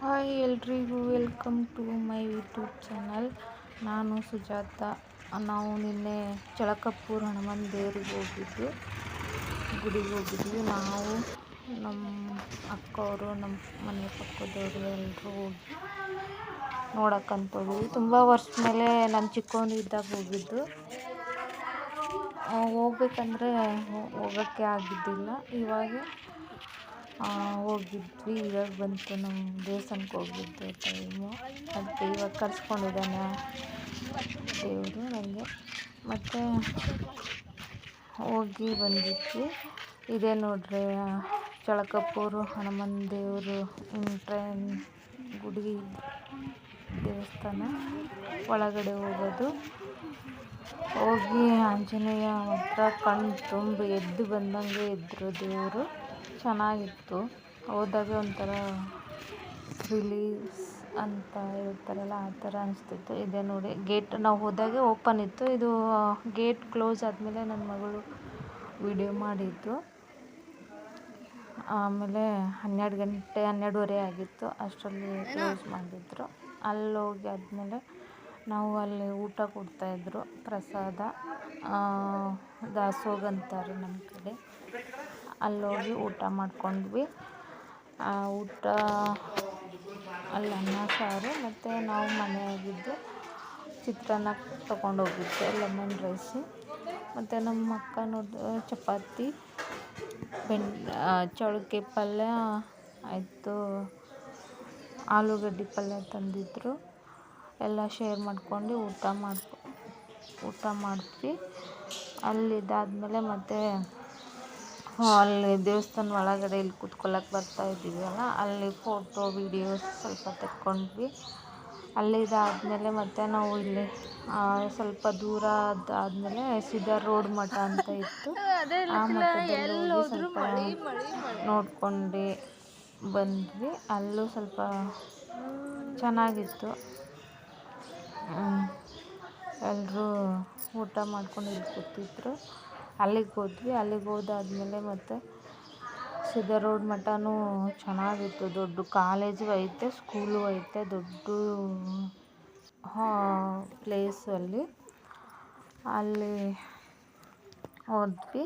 Hi ಎಲ್ರಿಗೂ welcome to my YouTube channel. ನಾನು ಸುಜಾತ. ನಾವು ನಿನ್ನೆ ಚಳಕಪ್ಪೂರ್ ಹನುಮಾನ್ ದೇವ್ರಿಗೆ ಹೋಗಿದ್ವಿ. ಗುಡಿಗೆ ಹೋಗಿದ್ವಿ. ನಾವು ನಮ್ಮ ಅಕ್ಕವರು, ನಮ್ಮ ಮನೆ ಪಕ್ಕದವರು ಎಲ್ಲರೂ ಹೋಗಿ ನೋಡಕ್ಕಂತ ತುಂಬ ವರ್ಷದ ಮೇಲೆ ನಾನು ಚಿಕ್ಕವನು ಇದ್ದಾಗ ಹೋಗಿದ್ದು ಹೋಗ್ಬೇಕಂದ್ರೆ ಹೋಗೋಕ್ಕೆ ಆಗಿದ್ದಿಲ್ಲ. ಇವಾಗ ಹೋಗಿದ್ವಿ. ಇವಾಗ ಬಂತು ನಮ್ಮ ದೇವಸ್ಥಾನಕ್ಕೆ ಹೋಗಿದ್ದು ಟೈಮು ಅದಕ್ಕೆ ಇವಾಗ ಕರೆಸ್ಕೊಂಡಿದ್ದಾನೆ ದೇವರು ನನಗೆ ಮತ್ತು ಹೋಗಿ ಬಂದಿದ್ವಿ. ಇದೇ ನೋಡ್ರಿ ಚಳಕಪ್ಪೂರು ಹನುಮನ್ ದೇವರು ಟ್ರೈನ್ ಗುಡಿ ದೇವಸ್ಥಾನ ಒಳಗಡೆ ಹೋಗೋದು. ಹೋಗಿ ಆಂಜನೇಯ ಹತ್ರ ಕಣ್ಣು ತುಂಬಿ ಎದ್ದು ಬಂದಂಗೆ ಇದ್ದರು ದೇವರು. ಚೆನ್ನಾಗಿತ್ತು. ಹೋದಾಗ ಒಂಥರ ರಿಲೀಸ್ ಅಂತ ಹೇಳ್ತಾರಲ್ಲ, ಆ ಥರ ಅನಿಸ್ತಿತ್ತು. ಇದೆ ನೋಡಿ ಗೇಟ್ ನಾವು ಹೋದಾಗ ಓಪನ್ ಇತ್ತು. ಇದು ಗೇಟ್ ಕ್ಲೋಸ್ ಆದಮೇಲೆ ನನ್ನ ಮಗಳು ವಿಡಿಯೋ ಮಾಡಿದ್ದು. ಆಮೇಲೆ ಹನ್ನೆರಡು ಗಂಟೆ, ಹನ್ನೆರಡುವರೆ ಆಗಿತ್ತು. ಅಷ್ಟರಲ್ಲಿ ಕ್ಲೋಸ್ ಮಾಡಿದ್ರು. ಅಲ್ಲಿ ಹೋಗಿ ಆದಮೇಲೆ ನಾವು ಅಲ್ಲಿ ಊಟ ಕೊಡ್ತಾಯಿದ್ರು ಪ್ರಸಾದ. ದಾಸೋಗ ಅಂತಾರೆ ನಮ್ಮ ಕಡೆ. ಅಲ್ಲೋಗಿ ಊಟ ಮಾಡ್ಕೊಂಡ್ವಿ. ಊಟ, ಅಲ್ಲಿ, ಅನ್ನ, ಸಾರು, ಮತ್ತು ನಾವು ಮನೆಯಾಗಿದ್ದು ಚಿತ್ರಾನ್ನ ತೊಗೊಂಡೋಗಿದ್ದೆ ಲೆಮನ್ ರೈಸು ಮತ್ತು ನಮ್ಮ ಅಕ್ಕ ನೋಡಿ ಚಪಾತಿ, ಬೆಂಡ್ ಚೌಳಿಕೆ ಪಲ್ಯ, ಆಯಿತು, ಆಲೂಗಡ್ಡೆ ಪಲ್ಯ ತಂದಿದ್ದರು ಎಲ್ಲ ಶೇರ್ ಮಾಡ್ಕೊಂಡು ಊಟ ಮಾಡ್ಕೊ, ಊಟ ಮಾಡಿದ್ವಿ ಅಲ್ಲಿದ್ದಾದಮೇಲೆ ಮತ್ತೆ ಅಲ್ಲಿ ದೇವಸ್ಥಾನ ಒಳಗಡೆ ಇಲ್ಲಿ ಕುತ್ಕೊಳ್ಳೋಕೆ ಬರ್ತಾ ಇದ್ದೀವಲ್ಲ ಅಲ್ಲಿ. ಫೋಟೋ ವೀಡಿಯೋಸ್ ಸ್ವಲ್ಪ ತೆಕ್ಕೊಂಡ್ವಿ. ಅಲ್ಲಿದಾದಮೇಲೆ ಮತ್ತೆ ನಾವು ಇಲ್ಲಿ ಸ್ವಲ್ಪ ದೂರ ಅದಾದಮೇಲೆ ಸಿದ್ಧಾ ರೋಡ್ ಮಠ ಅಂತ ಇತ್ತು. ಆ ಮಠದಲ್ಲಿ ಹೋಗಿ ಸ್ವಲ್ಪ ನೋಡ್ಕೊಂಡು ಬಂದ್ವಿ. ಅಲ್ಲೂ ಸ್ವಲ್ಪ ಚೆನ್ನಾಗಿತ್ತು. ಎಲ್ಲರೂ ಊಟ ಮಾಡ್ಕೊಂಡು ಇಲ್ಲಿ ಕೂತಿದ್ರು. ಅಲ್ಲಿಗೆ ಹೋದ್ವಿ. ಅಲ್ಲಿಗೆ ಹೋದಾದ್ಮೇಲೆ ಮತ್ತೆ ಸಿದ್ಧಾ ರೋಡ್ ಮಠನೂ ಚೆನ್ನಾಗಿತ್ತು. ದೊಡ್ಡ ಕಾಲೇಜು ಐತೆ ಸ್ಕೂಲು ಐತೆ. ದೊಡ್ಡ ಪ್ಲೇಸು ಅಲ್ಲಿ. ಅಲ್ಲಿ ಹೋದ್ವಿ.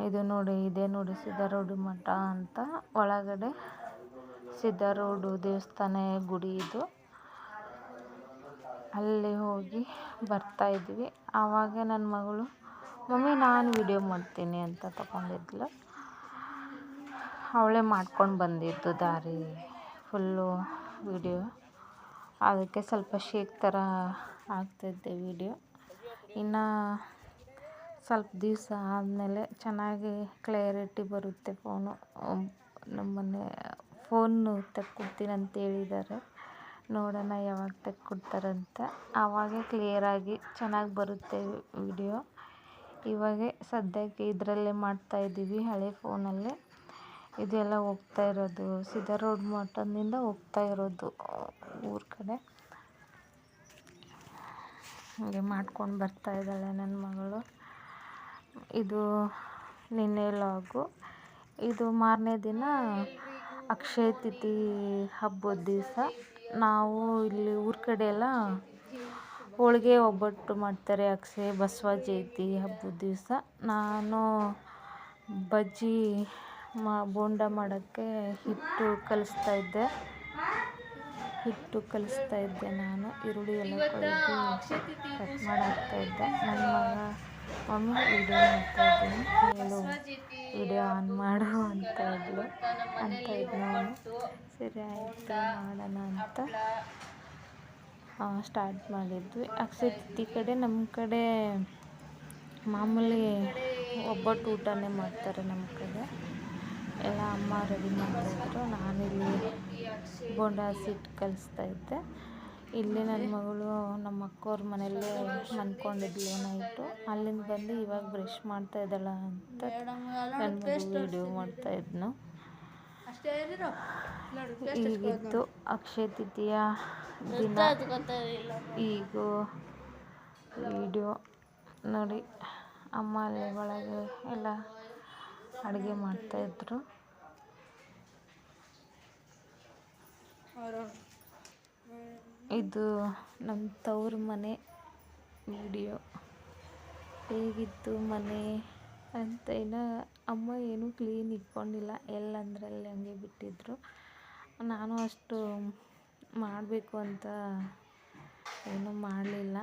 ಇದು ನೋಡಿ, ಇದೆ ನೋಡಿ ಸಿದ್ಧ ರೋಡ್ ಮಠ ಅಂತ. ಒಳಗಡೆ ಸಿದ್ಧ ರೋಡ್ ದೇವಸ್ಥಾನ ಗುಡಿ ಇದು. ಅಲ್ಲಿ ಹೋಗಿ ಬರ್ತಾಯಿದ್ವಿ ಆವಾಗ ನನ್ನ ಮಗಳು ಮಮ್ಮಿ ನಾನು ವಿಡಿಯೋ ಮಾಡ್ತೀನಿ ಅಂತ ತಗೊಂಡಿದ್ಲು. ಅವಳೇ ಮಾಡ್ಕೊಂಡು ಬಂದಿದ್ದು ದಾರಿ ಫುಲ್ಲು ವಿಡಿಯೋ ಅದಕ್ಕೆ ಸ್ವಲ್ಪ ಶೇಕ್ ಥರ ಆಗ್ತಿದ್ದೆ ವಿಡಿಯೋ ಇನ್ನು ಸ್ವಲ್ಪ ದಿವಸ ಆದಮೇಲೆ ಚೆನ್ನಾಗಿ ಕ್ಲಿಯರಿಟಿ ಬರುತ್ತೆ ಫೋನು ನಮ್ಮನೆ ಫೋನು ತೆಕ್ಕೊಡ್ತೀನಿ ಅಂತ ಹೇಳಿದ್ದಾರೆ. ನೋಡೋಣ ಯಾವಾಗ ತೆಕ್ಕೊಡ್ತಾರಂತ. ಆವಾಗೇ ಕ್ಲಿಯರಾಗಿ ಚೆನ್ನಾಗಿ ಬರುತ್ತೆ ವಿಡಿಯೋ ಇವಾಗೆ ಸದ್ಯಕ್ಕೆ ಇದರಲ್ಲೇ ಮಾಡ್ತಾಯಿದ್ದೀವಿ ಹಳೆ ಫೋನಲ್ಲೇ. ಇದೆಲ್ಲ ಹೋಗ್ತಾ ಇರೋದು ಸಿದ್ಧಾ ರೋಡ್ ಮಠದಿಂದ ಹೋಗ್ತಾ ಇರೋದು, ಊರ ಕಡೆ. ಹಾಗೆ ಮಾಡ್ಕೊಂಡು ಬರ್ತಾ ಇದ್ದಾಳೆ ನನ್ನ ಮಗಳು. ಇದು ನಿನ್ನೆ ಲಾಗು. ಇದು ಮಾರನೇ ದಿನ ಅಕ್ಷಯ ತಿಥಿ ಹಬ್ಬದ ದಿವಸ. ನಾವು ಇಲ್ಲಿ ಊರ ಕಡೆ ಎಲ್ಲ ಹೋಳಿಗೆ ಒಬ್ಬಟ್ಟು ಮಾಡ್ತಾರೆ ಅಕ್ಷಯ ಬಸವ ಜಯಂತಿ ಹಬ್ಬದ ದಿವಸ. ನಾನು ಬಜ್ಜಿ ಮಾ, ಬೋಂಡ ಮಾಡೋಕ್ಕೆ ಹಿಟ್ಟು ಕಲಿಸ್ತಾ ಇದ್ದೆ. ಹಿಟ್ಟು ಕಲಿಸ್ತಾ ಇದ್ದೆ ನಾನು. ಈರುಳ್ಳಿ ಎಲ್ಲ ಕೊಯ್ದು ಕಟ್ ಮಾಡಿ ಹಾಕ್ತಾಯಿದ್ದೆ ನನ್ನ ಮಗ, ಮಮ್ಮಿ ವಿಡಿಯೋ ಮಾಡ್ತಾಯಿದ್ದೀನಿ ಹೇಳು ವಿಡಿಯೋ ಆನ್ ಮಾಡು ಅಂತ ಇದ್ಲು. ಅಂತ ಇದ್ದು ನಾನು ಸರಿ, ಆಯಿತು, ಮಾಡೋಣ ಅಂತ. ಸ್ಟಾರ್ಟ್ ಮಾಡಿದ್ವಿ. ಅಕ್ಷಯ ಕಡೆ ನಮ್ಮ ಕಡೆ ಮಾಮೂಲಿ ಒಬ್ಬಟ್ಟು ಊಟನೇ ಮಾಡ್ತಾರೆ ನಮ್ಮ ಕಡೆ. ಎಲ್ಲ ಅಮ್ಮ ರೆಡಿ ಮಾಡ್ತಾಯಿದ್ರು. ನಾನಿಲ್ಲಿ ಬೋಂಡ ಹಸಿಟ್ಟು ಕಲಿಸ್ತಾ ಇದ್ದೆ ಇಲ್ಲಿ ನನ್ನ ಮಗಳು, ನಮ್ಮ ಅಕ್ಕವ್ರ ಮನೆಯಲ್ಲೇ ಮಲ್ಕೊಂಡಿದ್ಲು ನೈಟು ಅಲ್ಲಿಂದ ಬಂದು ಇವಾಗ ಬ್ರಷ್ ಮಾಡ್ತಾ ಅಂತ ನನ್ನ ವೀಡಿಯೋ ಮಾಡ್ತಾಯಿದ್ನು ಈಗಿತ್ತು ಅಕ್ಷಯ ತೃತೀಯ ದಿನ. ಈಗ ವಿಡಿಯೋ ನೋಡಿ ಅಮ್ಮ ಒಳಗೆ ಎಲ್ಲ ಅಡುಗೆ ಮಾಡ್ತಾಯಿದ್ರು ಇದು ನಮ್ಮ ತವ್ರ ಮನೆ ವಿಡಿಯೋ. ಹೇಗಿತ್ತು ಮನೆ? ಅಂತ ಏನೋ ಅಮ್ಮ ಏನೂ ಕ್ಲೀನ್ ಇಟ್ಕೊಂಡಿಲ್ಲ. ಎಲ್ಲಂದ್ರಲ್ಲಿ ಹಂಗೆ ಬಿಟ್ಟಿದ್ರು. ನಾನು ಅಷ್ಟು ಮಾಡಬೇಕು ಅಂತ ಏನೂ ಮಾಡಲಿಲ್ಲ.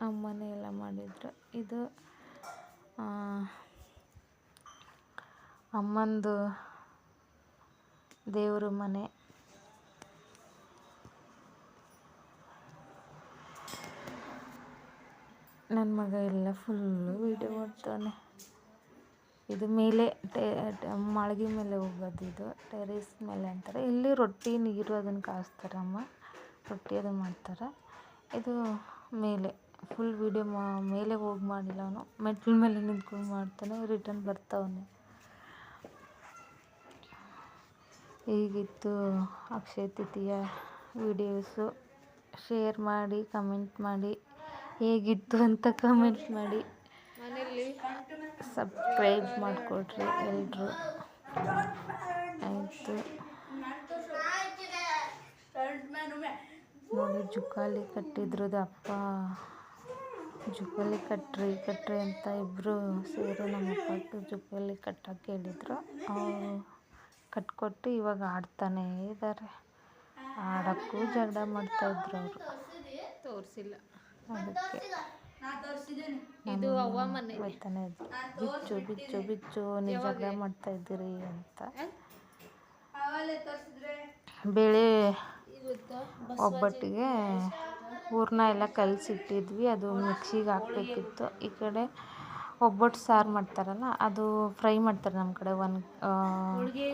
ಅಮ್ಮನೇ ಎಲ್ಲ ಮಾಡಿದ್ರು. ಇದು ಅಮ್ಮಂದು ದೇವ್ರ ಮನೆ. ನನ್ನ ಮಗ ಎಲ್ಲ ಫುಲ್ಲು ವೀಡಿಯೋ ಮಾಡ್ತಾನೆ. ಇದು ಮೇಲೆ ಟೆ ಮಾಳ್ಗೆ ಮೇಲೆ ಹೋಗೋದು ಇದು. ಟೆರೇಸ್ ಮೇಲೆ ಅಂತಾರೆ. ಇಲ್ಲಿ ರೊಟ್ಟಿ, ನೀರು ಅದನ್ನು ಕಾಯಿಸ್ತಾರೆ ಅಮ್ಮ ರೊಟ್ಟಿ ಅದು ಮಾಡ್ತಾರೆ. ಇದು ಮೇಲೆ ಫುಲ್ ವೀಡಿಯೋ ಮಾ, ಮೇಲೆ ಹೋಗಿ ಮಾಡಿಲ್ಲ ಅವನು. ಮೆಟ್ಲ ಮೇಲೆ ನಿಂತ್ಕೊಂಡು ಮಾಡ್ತಾನೆ. ರಿಟರ್ನ್ ಬರ್ತಾವನೆ ಹೀಗಿತ್ತು ಅಕ್ಷಯ ತೃತೀಯ ವಿಡಿಯೋಸು ಶೇರ್ ಮಾಡಿ ಕಮೆಂಟ್ ಮಾಡಿ. ಹೇಗಿತ್ತು ಅಂತ ಕಮೆಂಟ್ ಮಾಡಿ. ಸಬ್ಸ್ಕ್ರೈಬ್ ಮಾಡಿಕೊಡ್ರಿ ಎಲ್ಲರೂ ಆಯಿತು. ನೋಡಿ, ಜುಕಾಲಿ ಕಟ್ಟಿದ್ರದ್ದು ಅಪ್ಪ. ಜುಕಾಲಿ ಕಟ್ಟ್ರಿ ಕಟ್ಟ್ರಿ ಅಂತ ಇಬ್ಬರು ಸೇರಿ ನಮ್ಮ ಅಪ್ಪಗೆ ಜುಕಾಲಿ ಕಟ್ಟಕ್ಕೆ ಹೇಳಿದ್ರು. ಅವರು ಕಟ್ಕೊಟ್ಟು ಇವಾಗ ಆಡ್ತಾನೇ ಇದ್ದಾರೆ. ಆಡೋಕ್ಕೂ ಜಗಳ ಮಾಡ್ತಾಯಿದ್ರು ಅವರು. ತೋರಿಸಿಲ್ಲ. ಇದು ಅವ್ವ ಮನೆ ಬೈತಾನೆ ಬಿಚ್ಚು ಬಿಚ್ಚು ಬಿಚ್ಚು ನೀವು ಜಗಳ ಮಾಡ್ತಾ ಇದ್ದೀರಿ ಅಂತ. ಬೇಳೆ ಒಬ್ಬಟ್ಟಿಗೆ ಹೂರಣ ಎಲ್ಲ ಕಲಸಿಟ್ಟಿದ್ವಿ ಅದು ಮಿಕ್ಸಿಗೆ ಹಾಕ್ಬೇಕಿತ್ತು. ಈ ಕಡೆ ಒಬ್ಬಟ್ಟು ಸಾರು ಮಾಡ್ತಾರಲ್ಲ ಅದು ಫ್ರೈ ಮಾಡ್ತಾರೆ ನಮ್ಮ ಕಡೆ. ಒಂದು ಹೋಳಿಗೆ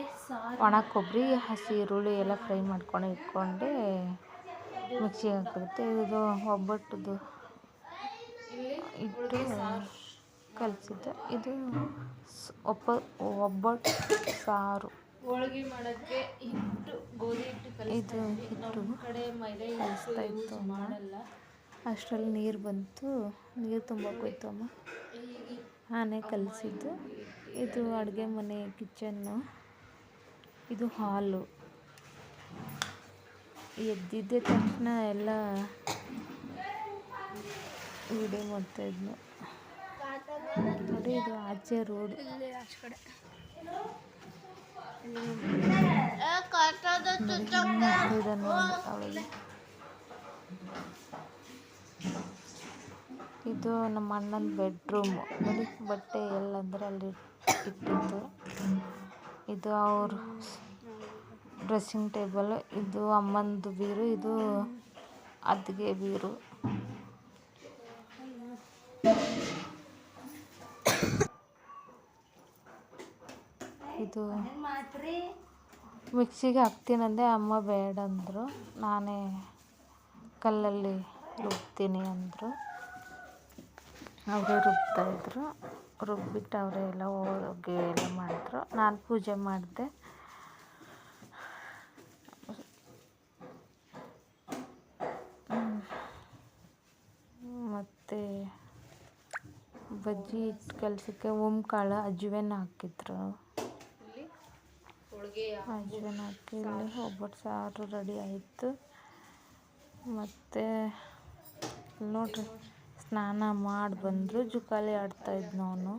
ಒಣ ಕೊಬ್ಬರಿ ಹಸಿ ಈರುಳ್ಳಿ ಎಲ್ಲ ಫ್ರೈ ಮಾಡ್ಕೊಂಡು ಇಟ್ಕೊಂಡು ಮಿಕ್ಸಿಗೆ ಹಾಕಿಬಿಡುತ್ತೆ ಇದು ಒಬ್ಬಟ್ಟದು ಇಲ್ಲಿ ಇಟ್ಟು ಕಲಿಸಿದ್ದೆ. ಇದು ಒಬ್ಬ ಒಬ್ಬಟ್ಟು ಸಾರು. ಹೋಳಿಗೆ ಮಾಡೋಕ್ಕೆ ಹಿಟ್ಟು ಗೋಧಿ ಹಿಟ್ಟು ಇದು ಕಲಿಸ್ತಾ ಹಿಟ್ಟು ನಮ್ಮ ಕಡೆ ಮೈದಾ ಕಲಿಸ್ತಾ ಇತ್ತು ಅಮ್ಮ. ಮಾಡಲ್ಲ. ಅಷ್ಟರಲ್ಲಿ ನೀರು ಬಂತು. ನೀರು ತುಂಬಕ್ಕೋಯ್ತು ಅಮ್ಮ. ಆನೆ ಕಲಿಸಿದ್ದು. ಇದು ಅಡುಗೆ ಮನೆ ಕಿಚನ್ನು. ಇದು ಹಾಲು. ಎದ್ದಿದ್ದ ತಕ್ಷಣ ಎಲ್ಲ ವಿಡಿಯೋ ಮಾಡ್ತಾಯಿದ್ನು ನೋಡಿ ಇದು ಆಚೆ ರೋಡ್. ಅವಳಿಗೆ ಇದು ನಮ್ಮ ಅಣ್ಣನ ಬೆಡ್ರೂಮು ನೋಡಿ ಬಟ್ಟೆ ಎಲ್ಲಂದ್ರೆ ಅಲ್ಲಿ ಇಟ್ಟಿದ್ದು. ಇದು ಅವ್ರ ಡ್ರೆಸ್ಸಿಂಗ್ ಟೇಬಲ್ ಇದು ಅಮ್ಮಂದು ಬೀರು, ಇದು ಅತ್ತಿಗೆ ಬೀರು. ಇದು ಮಿಕ್ಸಿಗೆ ಹಾಕ್ತೀನಂದೆ ಅಮ್ಮ ಬೇಡ ಅಂದರು. ನಾನೇ ಕಲ್ಲಲ್ಲಿ ರುಬ್ತೀನಿ ಅಂದರು. ಅವರೇ ರುಬ್ತಾಯಿದ್ರು ರುಬ್ಬಿಟ್ಟು ಅವರೇ ಎಲ್ಲ ಹೋಗಿ ಎಲ್ಲ ಮಾಡಿದ್ರು. ನಾನು ಪೂಜೆ ಮಾಡಿದೆ. ಮತ್ತು ಬಜ್ಜಿ ಹಿಟ್ಟು ಕಲಸಕ್ಕೆ ಕಾಳು ಅಜ್ವೇನ ಹಾಕಿದ್ರು. ಹೋಳಿಗೆ ಹಾಕಿ ಒಬ್ಬಟ್ಟು ಸಾರು ರೆಡಿ ಆಯಿತು. ಮತ್ತು ನೋಡ್ರಿ ಸ್ನಾನ ಮಾಡಿ ಬಂದರು ಜುಕಾಲಿ ಆಡ್ತಾಯಿದ್ನು ಅವನು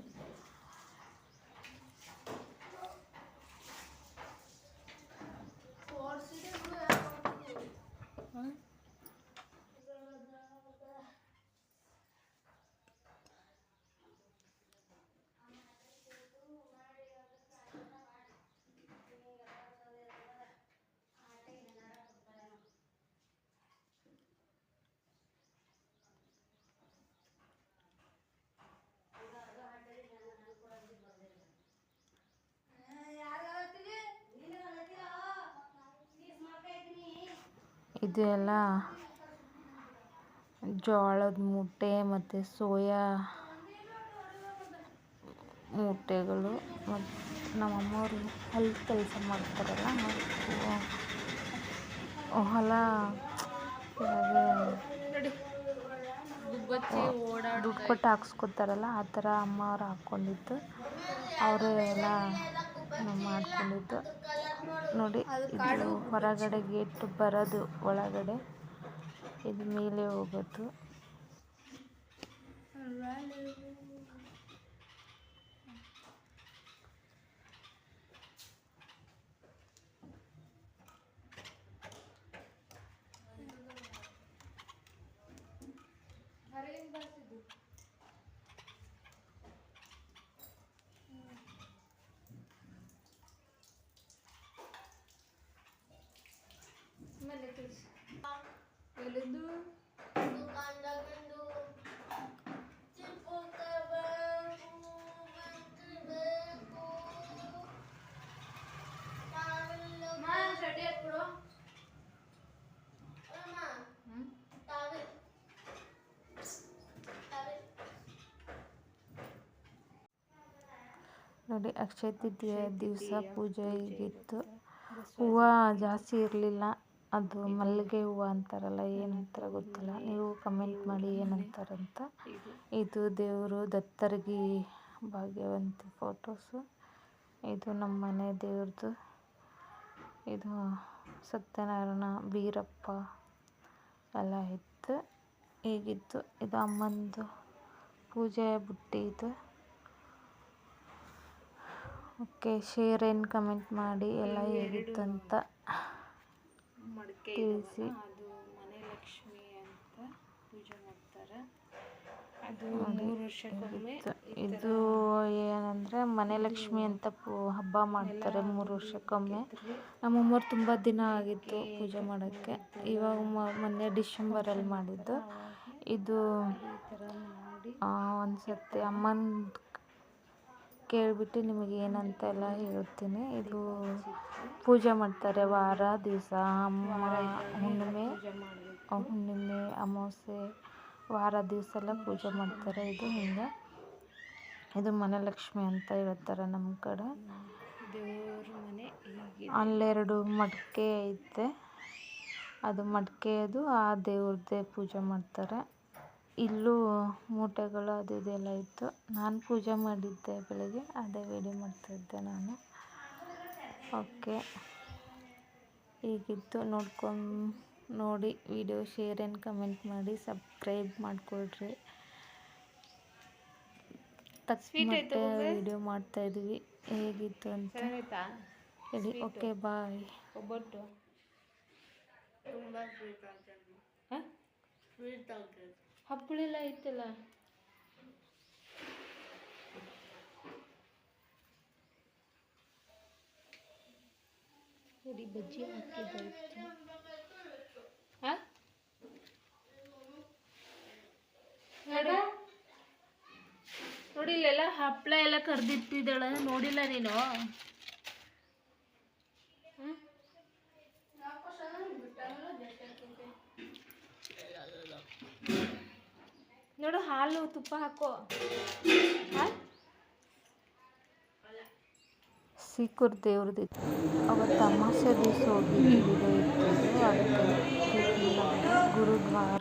ಇದು ಎಲ್ಲ ಜೋಳದ ಮೂಟೆ ಮತ್ತು ಸೋಯಾ ಮೂಟೆಗಳು ಮತ್ತು ನಮ್ಮಮ್ಮವರು ಹೊಲದ ಕೆಲಸ ಮಾಡ್ತಾರಲ್ಲ ಹೊಲ ದುಡ್ಡು ಕೊಟ್ಟು ಹಾಕ್ಸ್ಕೊತಾರಲ್ಲ, ಆ ಥರ ಅಮ್ಮ ಅವ್ರು ಹಾಕ್ಕೊಂಡಿದ್ದು. ಅವರೇ ಎಲ್ಲ ಮಾಡ್ಕೊಂಡಿದ್ದು. ನೋಡಿ ಇದು ಹೊರಗಡೆ ಗೇಟ್ ಬರೋದು ಒಳಗಡೆ. ಇದು ಮೇಲೆ ಹೋಗೋದು. ಎಲ್ಲಿಂದು ನೋಡಿ ಅಕ್ಷಯ ತೃತೀಯ ದಿವಸ ಪೂಜೆ ಆಗಿತ್ತು ಹೂವು ಜಾಸ್ತಿ ಇರಲಿಲ್ಲ. ಅದು ಮಲ್ಲಿಗೆ ಹೂವು ಅಂತಾರಲ್ಲ ಏನಂತಾರ ಗೊತ್ತಿಲ್ಲ. ನೀವು ಕಮೆಂಟ್ ಮಾಡಿ ಏನಂತಾರಂತ. ಇದು ದೇವರು ದತ್ತರ್ಗಿ ಭಾಗ್ಯವಂತಿ ಫೋಟೋಸು ಇದು ನಮ್ಮ ಮನೆ ದೇವ್ರದ್ದು ಇದು ಸತ್ಯನಾರಾಯಣ ಬೀರಪ್ಪ ಎಲ್ಲ ಇತ್ತು. ಹೀಗಿತ್ತು ಇದು ಅಮ್ಮಂದು ಪೂಜೆ ಬುಟ್ಟಿ ಇದು. ಓಕೆ ಶೇರ್ ಏನು ಕಮೆಂಟ್ ಮಾಡಿ. ಎಲ್ಲ ಹೇಗಿತ್ತು ಅಂತ ತಿಳಿಸಿ ಅದು ಮನೆ ಲಕ್ಷ್ಮಿ ಅಂತ ಪೂಜೆ ಮಾಡ್ತಾರೆ. ಅದು ಮೂರು ವರ್ಷಕ್ಕೊಮ್ಮೆ ಇದು ಏನಂದರೆ ಮನೆ ಲಕ್ಷ್ಮಿ ಅಂತ ಪೂ ಹಬ್ಬ ಮಾಡ್ತಾರೆ ಮೂರು ವರ್ಷಕ್ಕೊಮ್ಮೆ. ನಮ್ಮಮ್ಮವ್ರು ತುಂಬ ದಿನ ಆಗಿತ್ತು ಪೂಜೆ ಮಾಡೋಕ್ಕೆ. ಇವಾಗ ಮೊನ್ನೆ ಡಿಸೆಂಬರಲ್ಲಿ ಮಾಡಿದ್ದು. ಇದು ಒಂದು ಸರ್ತಿ ಅಮ್ಮನ ಕೇಳಿಬಿಟ್ಟು ನಿಮಗೆ ಏನಂತ ಎಲ್ಲ ಹೇಳ್ತೀನಿ. ಇದು ಪೂಜೆ ಮಾಡ್ತಾರೆ ವಾರ, ದಿವಸ, ಅಮ್ಮ, ಹುಣ್ಣಿಮೆ ಹುಣ್ಣಿಮೆ, ಅಮಾವಾಸ್ಯೆ, ವಾರ, ದಿವಸ ಎಲ್ಲ ಪೂಜೆ ಮಾಡ್ತಾರೆ. ಇದು ಹಿಂಗೆ ಇದು ಮನೆ ಲಕ್ಷ್ಮಿ ಅಂತ ಹೇಳ್ತಾರೆ ನಮ್ಮ ಕಡೆ. ಅಲ್ಲೆರಡು ಮಡಿಕೆ ಐತೆ. ಅದು ಮಡಿಕೆ ಅದು ಆ ದೇವ್ರದ್ದೇ ಪೂಜೆ ಮಾಡ್ತಾರೆ. ಇಲ್ಲೂ ಮೂಟೆಗಳು ಅದು ಇದೆಲ್ಲ ಇತ್ತು. ನಾನು ಪೂಜೆ ಮಾಡಿದ್ದೆ ಬೆಳಗ್ಗೆ ಅದೇ ವಿಡಿಯೋ ಮಾಡ್ತಾಯಿದ್ದೆ ನಾನು. ಓಕೆ. ಹೀಗಿತ್ತು. ನೋಡ್ಕೊಂಡು ನೋಡಿ ವಿಡಿಯೋ ಶೇರ್ ಆ್ಯಂಡ್ ಕಮೆಂಟ್ ಮಾಡಿ ಸಬ್ಸ್ಕ್ರೈಬ್ ಮಾಡಿಕೊಡ್ರಿ ತಕ್ಷಣ ಮತ್ತೆ ವಿಡಿಯೋ ಮಾಡ್ತಾಯಿದ್ವಿ ಹೇಗಿತ್ತು ಅಂತ ಹೇಳಿ. Okay bye. ಒಬ್ಬಟ್ಟು. ಹಪ್ಪಳೆಲ್ಲ ಇತ್ತಲ್ಲ ನೋಡಿ ಬಜ್ಜಿ ಹಾಕಿದ್ದಾಯ್ತು ನೋಡಿ. ಇಲ್ಲೆಲ್ಲ ಹಪ್ಪಳ ಎಲ್ಲ ಕರ್ದಿಟ್ಟಿದ್ದಾಳೆ. ನೋಡಿಲ್ಲ ನೀನು? ನೋಡು ಹಾಲು ತುಪ್ಪ ಹಾಕೋ. ಸೀಕೂರ್ ದೇವ್ರದ್ದು ಅವತ್ತು ಅಮಾಸ್ಯ ದಿವಸ ಹೋಗಿ ಗುರುದ್ವಾರ.